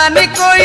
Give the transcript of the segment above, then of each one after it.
রানী কই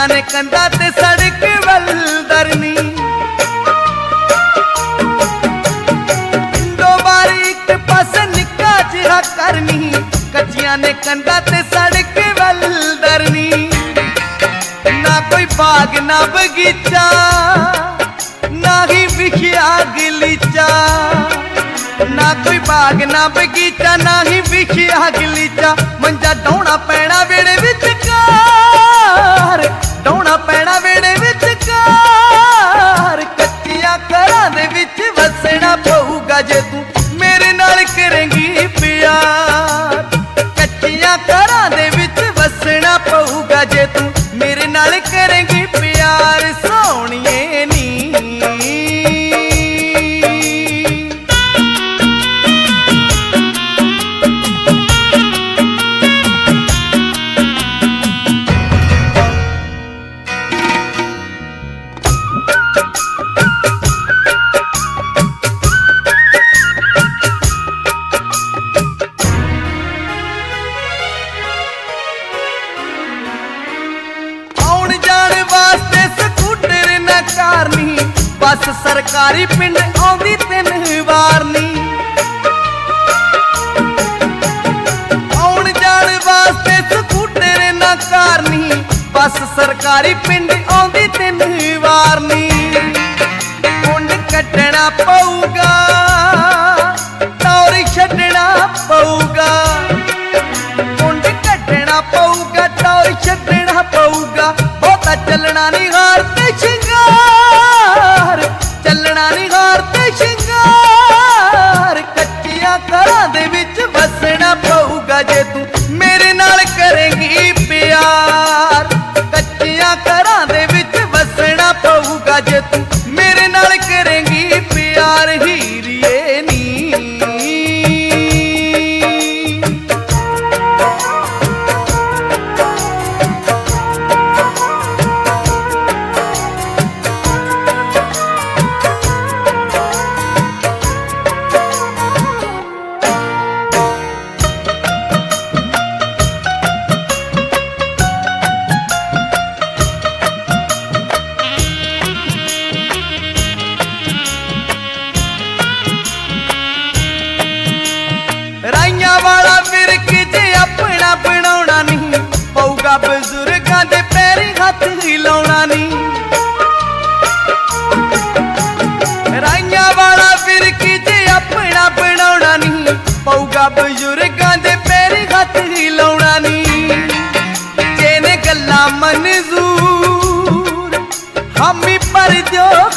ਪਈਆਂ ਨੇ ਕੰਧਾਂ ਤੇ ਸੜਕ ਵੱਲ ਦਰਨੀ। ਦੋ ਬਾਰੀ ਇੱਕ ਪਾਸ ਨਿੱਕਾ ਜਿਹਾ ਕਰਨੀ, ਕੱਚੀਆਂ ਨੇ ਕੰਧਾਂ ਤੇ ਸੜਕ ਵੱਲ ਦਰਨੀ। ਨਾ ਕੋਈ ਬਾਗ, ਨਾ ਬਗੀਚਾ, ਨਾ ਹੀ ਵਿਖਿਆ ਗਲੀਚਾ। ਨਾ ਕੋਈ ਬਾਗ, ਨਾ ਬਗੀਚਾ, ਨਾ ਹੀ ਵਿਖਿਆ ਗਲੀਚਾ। ਮੰਜਾ ਡਾਉਣਾ ਪੈਣਾ ਵੇੜੇ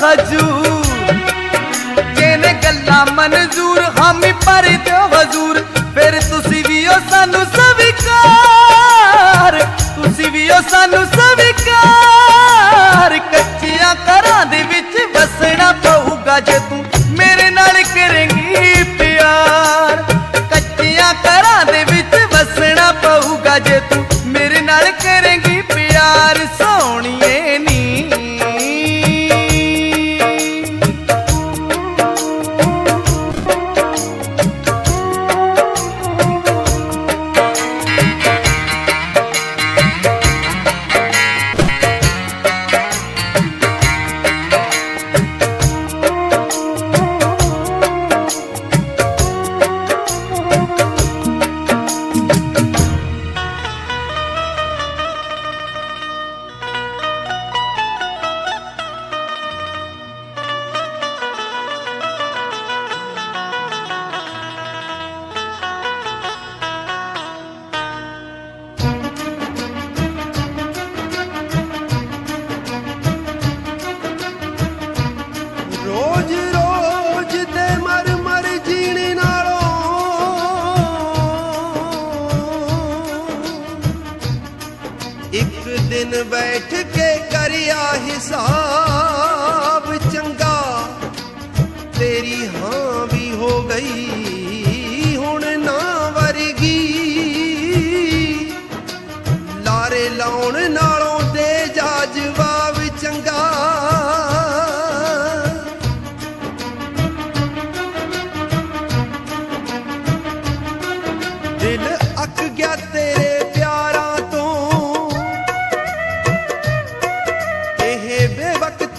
ਹਜੂਰ ਜਿਹਨੇ ਗੱਲਾਂ ਮਨਜ਼ੂਰ, ਹਾਮੀ ਪਰ ਦਿਓ ਹਜ਼ੂਰ। ਫਿਰ ਤੁਸੀਂ ਵੀ ਉਹ ਸਾਨੂੰ ਸਵੀਕਾਰ। ਤੁਸੀਂ ਵੀ ਉਹ ਸਾਨੂੰ बैठ के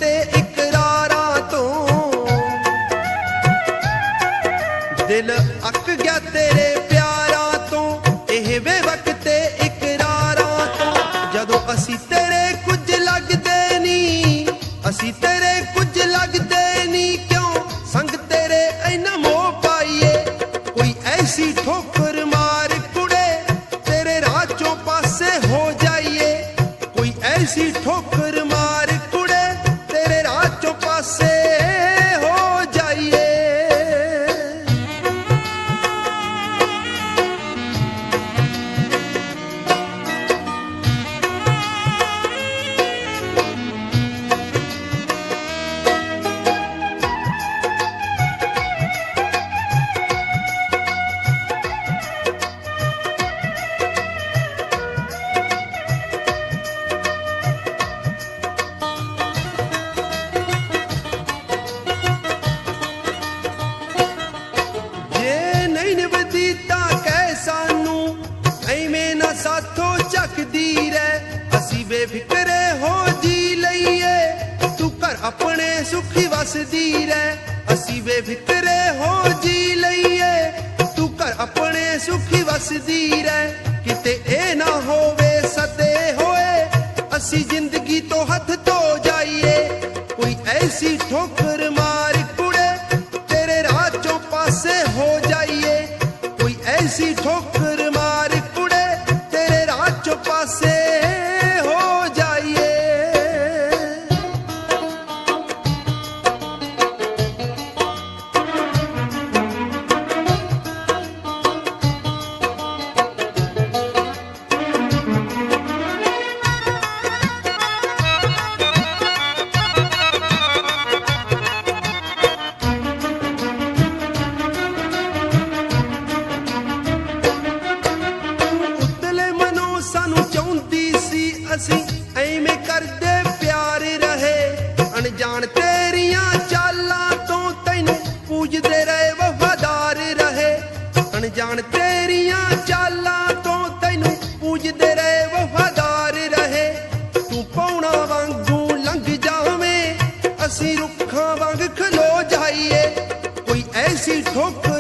it. doctor.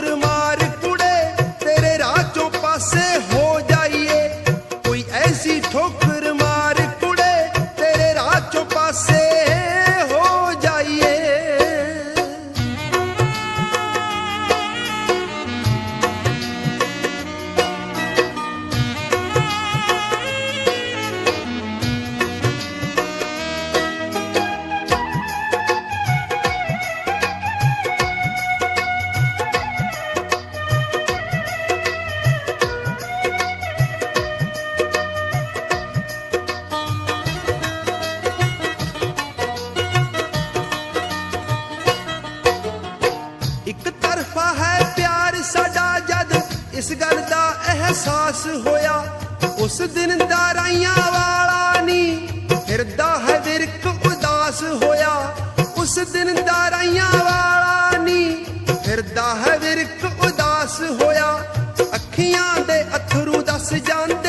ਹੋਇਆ, ਉਸ ਦਿਨ ਦਾ ਰਾਈਆਂ ਵਾਲਾ ਨਹੀਂ। ਹਿਰਦਾ ਹੈ ਵਿਰਕ ਉਦਾਸ ਹੋਇਆ, ਉਸ ਦਿਨ ਦਾ ਰਾਈਆਂ ਵਾਲਾ ਨਹੀਂ। ਹਿਰਦਾ ਹੈ ਵਿਰਕ ਉਦਾਸ ਹੋਇਆ, ਅੱਖੀਆਂ ਦੇ ਅਥਰੂ ਦੱਸ ਜਾਂਦੇ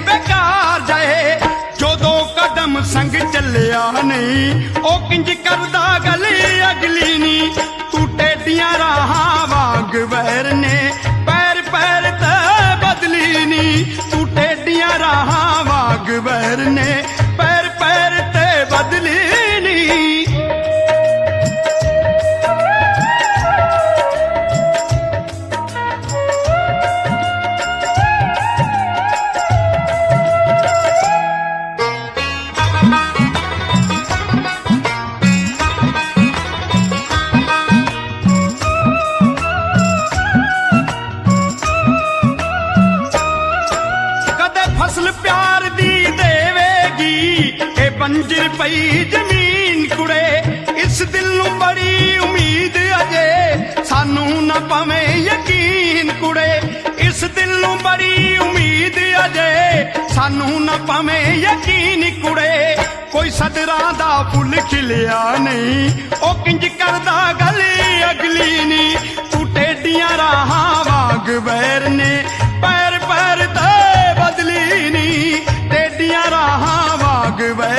ਬੇਕਾਰ ਜਾਏ। ਜਦੋਂ ਕਦਮ ਸੰਗ ਚੱਲਿਆ ਨਹੀਂ, ਉਹ ਕਿੰਜ ਕਰਦਾ ਗਲੀ ਅਗਲੀ ਨੀ। ਤੂੰ ਟੇਡੀਆਂ ਰਾਹਾਂ ਵਾਂਗ ਵੈਰ ਨੇ, ਪੈਰ ਪੈਰ ਤੇ ਬਦਲੀ ਨੀ। ਤੂੰ ਟੇਡੀਆਂ ਰਾਹਾਂ ਵਾਂਗ ਵੈਰ ਨੇ, ਪੈਰ ਪੈਰ ਤੇ ਬਦਲੀ ਨੀ। ਇਹ ਬੰਜਰ ਪਈ ਜ਼ਮੀਨ ਕੁੜੇ। ਇਸ ਦਿਲ ਨੂੰ ਬੜੀ ਉਮੀਦ ਅਜੇ। ਸਾਨੂੰ ਨਾ ਪਵੇਂ ਯਕੀਨ ਕੁੜੇ। ਇਸ ਦਿਲ ਨੂੰ ਬੜੀ ਉਮੀਦ ਅਜੇ। ਸਾਨੂੰ ਨਾ ਪਵੇਂ ਯਕੀਨ ਕੁੜੇ। ਕੋਈ ਸਦਰਾਂ ਦਾ ਫੁੱਲ ਖਿਲਿਆ ਨਹੀਂ। ਉਹ ਕਿੰਜ ਕਰਦਾ ਗਲੀ ਅਗਲੀ ਨੀ। ਤੂੰ ਟੇਡੀਆਂ ਰਾਹਾਂ ਵਾਂਗ ਵੈਰ ਨੇ। ਪੈਰ ਪੈਰ ਤੇ ਬਦਲੀ ਨੀ। ਟੇਡੀਆਂ ਰਾਹਾਂ ਵਾਂਗ ਵੈਰ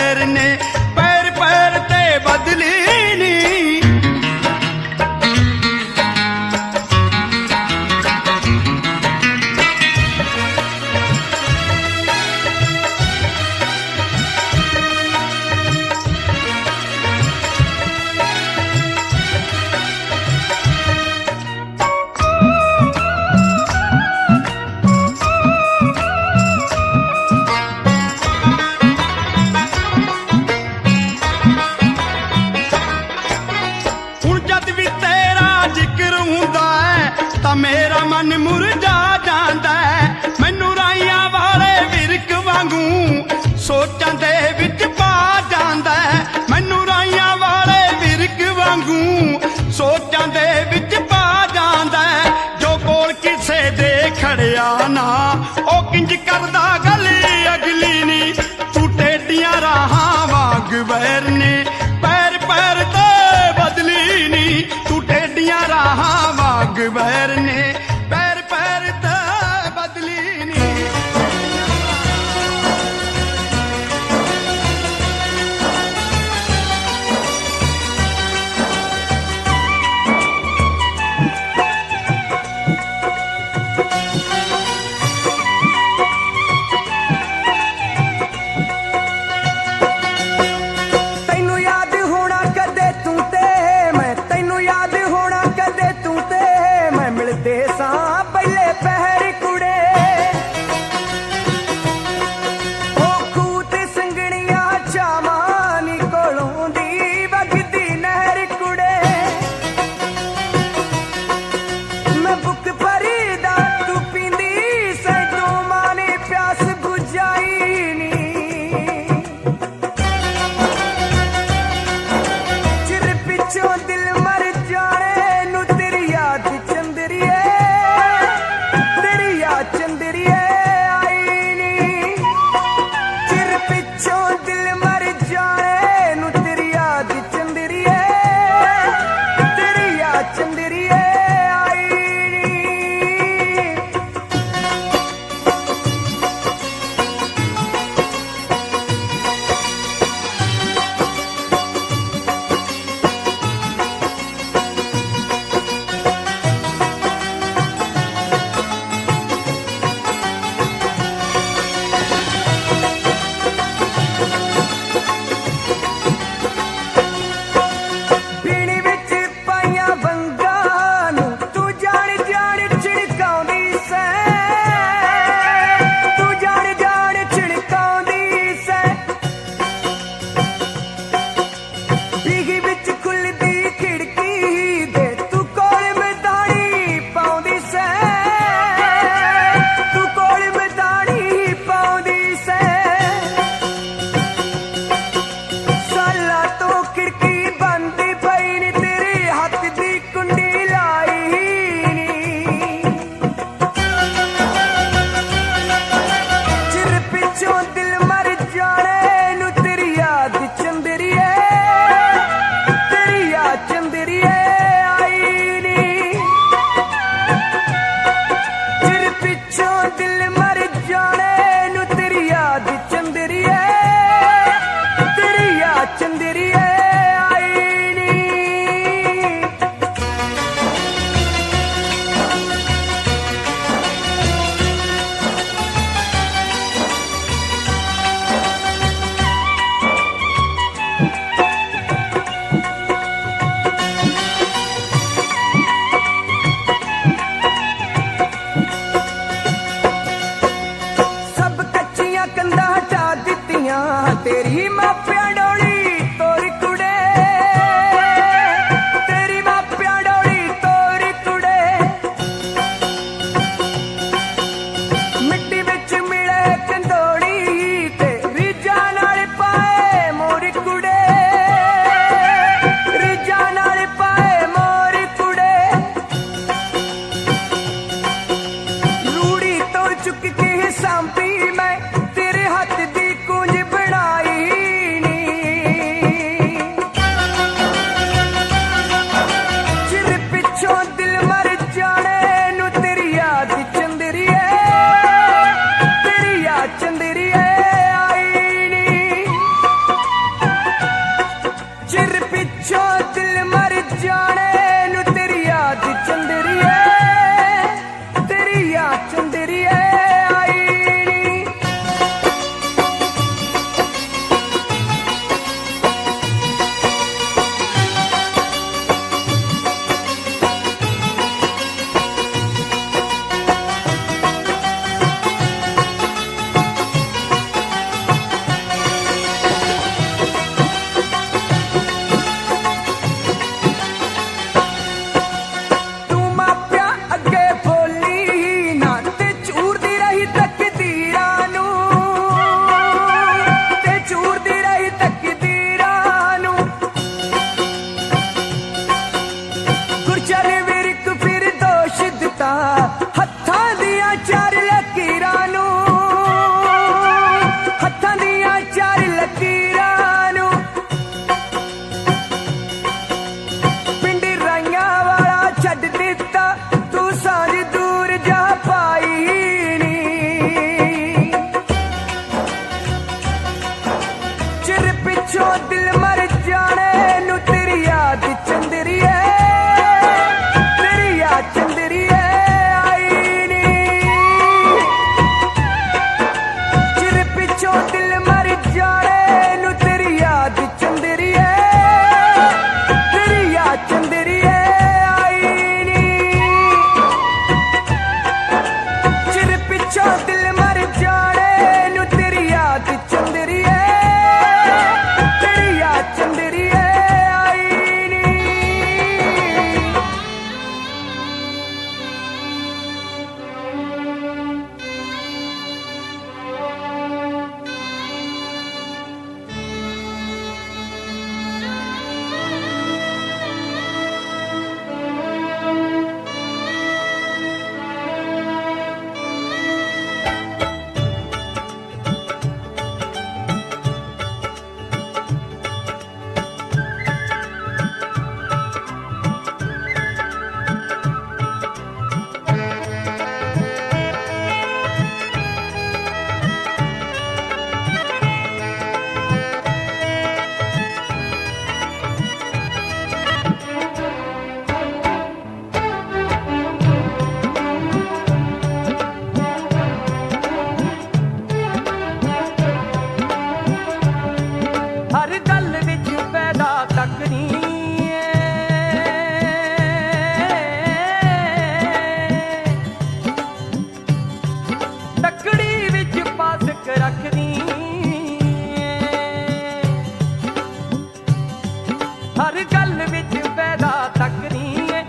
ਹਰ ਗੱਲ ਵਿੱਚ ਪੈਦਾ ਤੱਕਦੀ ਏ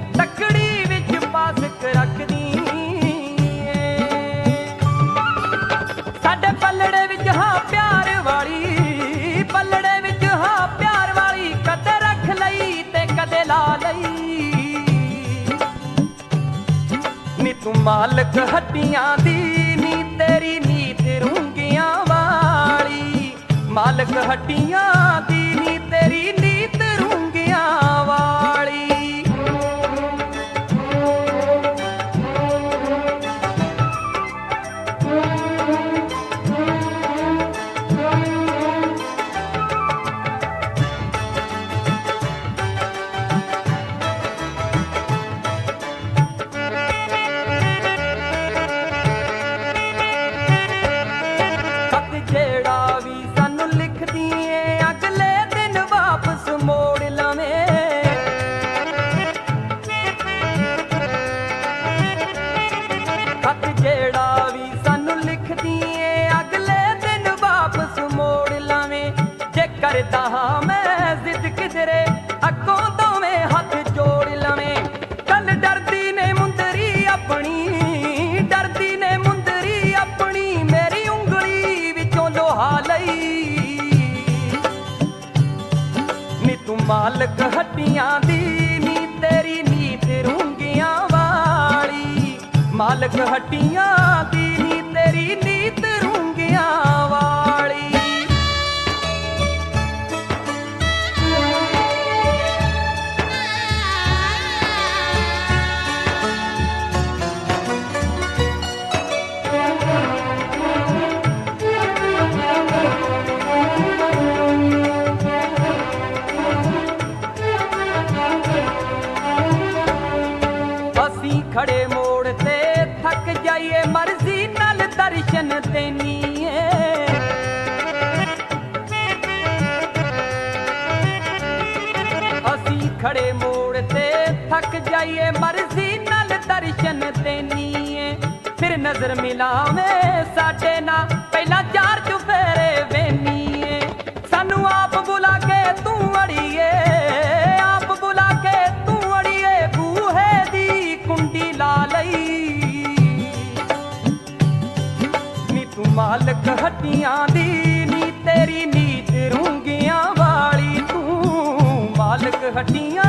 ਵਿੱਚ ਪਾਸਕ ਰੱਖਦੀ ਸਾਡੇ ਪੱਲੜੇ ਵਿੱਚ ਪਿਆਰ ਵਾਲੀ, ਪੱਲੜੇ ਵਿੱਚ ਹਾਂ ਪਿਆਰ ਵਾਲੀ, ਕਦੇ ਰੱਖ ਲਈ ਤੇ ਕਦੇ ਲਾ ਲਈ। ਨੀ ਤੂੰ ਮਾਲਕ ਹੱਡੀਆਂ ਦੀ, ਨੀ ਤੇਰੀ ਨੀ ਤੇ ਰੂੰਗੀਆਂ ਵਾਲੀ। ਮਾਲਕ ਹੱਡੀਆਂ ਦੀ ਮਾਲਕ ਦੀ ਨੀ ਤੇਰੀ ਨੀਤ ਰੂੰਗੀਆਂ ਵਾਲੀ ਤੂੰ। ਮਾਲਕ ਹੱਟੀਆਂ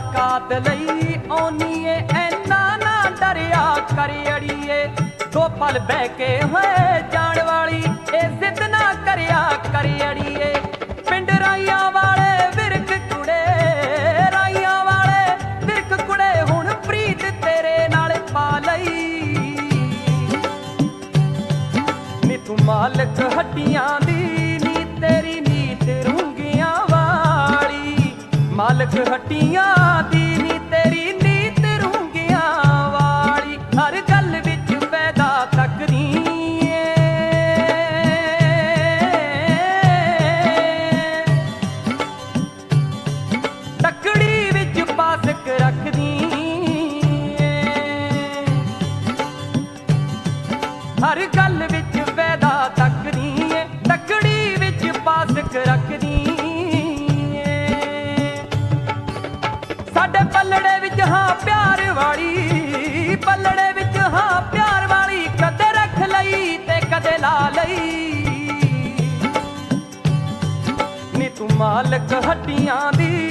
ਮੁਲਾਕਾਤ ਲਈ ਆਉਣੀ ਏ ਐਨਾ ਨਾ ਡਰਿਆ ਕਰ ਅੜੀਏ। ਦੋ ਪਲ ਬਹਿ ਕੇ ਹੋਏ ਜਾਣ ਵਾਲੀ, ਇਹ ਜ਼ਿੱਦ ਨਾ ਕਰਿਆ ਕਰ ਅੜੀਏ। ਪਿੰਡ ਰਾਈਆਂ ਵਾਲੇ ਵਿਰਕ ਕੁੜੇ, ਰਾਈਆਂ ਵਾਲੇ ਵਿਰਕ ਕੁੜੇ, ਹੁਣ ਪ੍ਰੀਤ ਤੇਰੇ ਨਾਲ ਪਾ ਲਈ। ਨੀ ਤੂੰ ਮਾਲਕ ਹੱਟੀਆਂ ਹੱਟੀਆਂ ਦੀ ਨੀ ਤੇਰੀ ਨੀਤ ਰੂੰਗੀਆਂ ਵਾਲੀ, ਹਰ ਗੱਲ ਵਿੱਚ ਫਾਇਦਾ ਤੱਕਦੀ ਏ। ਤਕੜੀ ਵਿੱਚ ਪਾਸਕ ਰੱਖਦੀ ਏ। ਹਰ ਗੱਲ ਮਾਲਕ ਹੱਡੀਆਂ ਦੀ